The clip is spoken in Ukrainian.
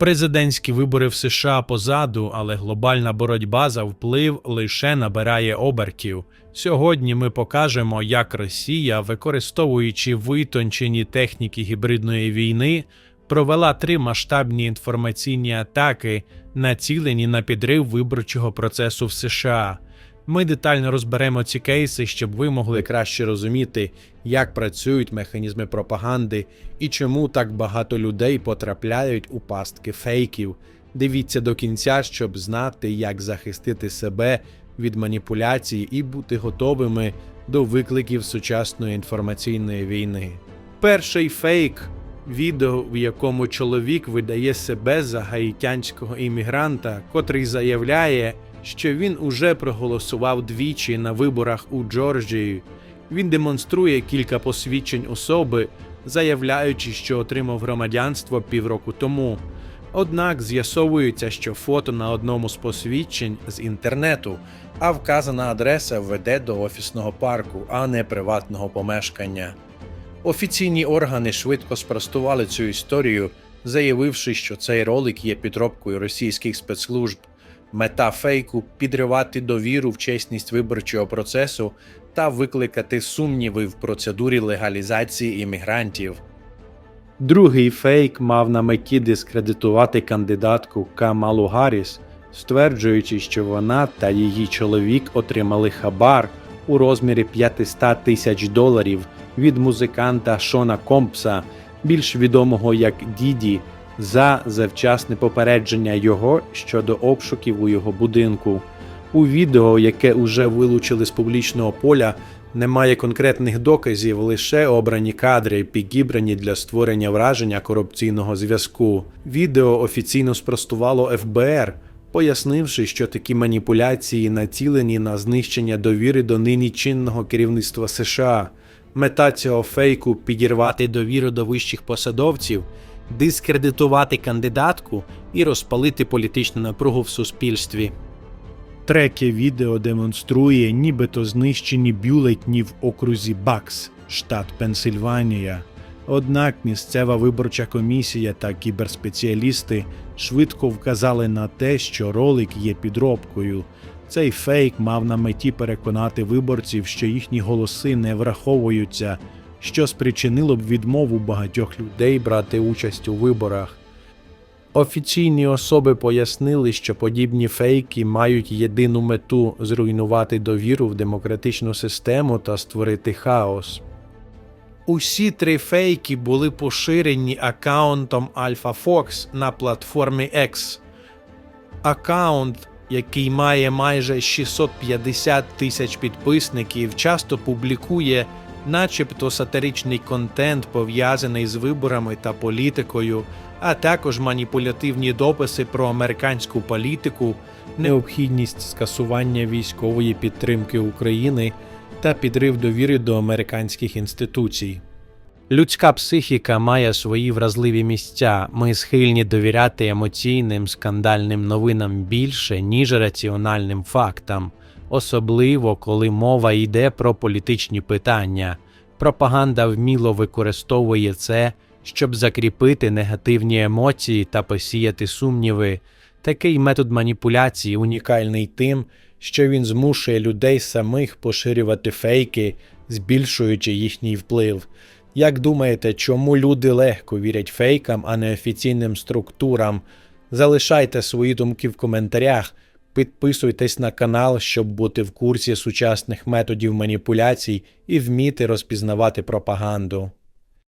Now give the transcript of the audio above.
Президентські вибори в США позаду, але глобальна боротьба за вплив лише набирає обертів. Сьогодні ми покажемо, як Росія, використовуючи витончені техніки гібридної війни, провела три масштабні інформаційні атаки, націлені на підрив виборчого процесу в США. Ми детально розберемо ці кейси, щоб ви могли краще розуміти, як працюють механізми пропаганди і чому так багато людей потрапляють у пастки фейків. Дивіться до кінця, щоб знати, як захистити себе від маніпуляцій і бути готовими до викликів сучасної інформаційної війни. Перший фейк відео, в якому чоловік видає себе за гаїтянського іммігранта, котрий заявляє, що він уже проголосував двічі на виборах у Джорджії. Він демонструє кілька посвідчень особи, заявляючи, що отримав громадянство півроку тому. Однак з'ясовується, що фото на одному з посвідчень з інтернету, а вказана адреса веде до офісного парку, а не приватного помешкання. Офіційні органи швидко спростували цю історію, заявивши, що цей ролик є підробкою російських спецслужб. Мета фейку підривати довіру в чесність виборчого процесу та викликати сумніви в процедурі легалізації іммігрантів. Другий фейк мав на меті дискредитувати кандидатку Камалу Гарріс, стверджуючи, що вона та її чоловік отримали хабар у розмірі 500 тисяч доларів від музиканта Шона Компса, більш відомого як Діді, за завчасне попередження його щодо обшуків у його будинку. У відео, яке уже вилучили з публічного поля, немає конкретних доказів, лише обрані кадри, підібрані для створення враження корупційного зв'язку. Відео офіційно спростувало ФБР, пояснивши, що такі маніпуляції націлені на знищення довіри до нині чинного керівництва США. Мета цього фейку підірвати довіру до вищих посадовців, дискредитувати кандидатку і розпалити політичну напругу в суспільстві. Треке відео демонструє нібито знищені бюлетні в окрузі Бакс, штат Пенсильванія. Однак місцева виборча комісія та кіберспеціалісти швидко вказали на те, що ролик є підробкою. Цей фейк мав на меті переконати виборців, що їхні голоси не враховуються, що спричинило б відмову багатьох людей брати участь у виборах. Офіційні особи пояснили, що подібні фейки мають єдину мету зруйнувати довіру в демократичну систему та створити хаос. Усі три фейки були поширені аккаунтом Alpha Fox на платформі X. Аккаунт, який має майже 650 тисяч підписників, часто публікує начебто сатиричний контент, пов'язаний з виборами та політикою, а також маніпулятивні дописи про американську політику, необхідність скасування військової підтримки України та підрив довіри до американських інституцій. Людська психіка має свої вразливі місця. Ми схильні довіряти емоційним скандальним новинам більше, ніж раціональним фактам, особливо коли мова йде про політичні питання. Пропаганда вміло використовує це, щоб закріпити негативні емоції та посіяти сумніви. Такий метод маніпуляції унікальний тим, що він змушує людей самих поширювати фейки, збільшуючи їхній вплив. Як думаєте, чому люди легко вірять фейкам, а не офіційним структурам? Залишайте свої думки в коментарях, підписуйтесь на канал, щоб бути в курсі сучасних методів маніпуляцій і вміти розпізнавати пропаганду.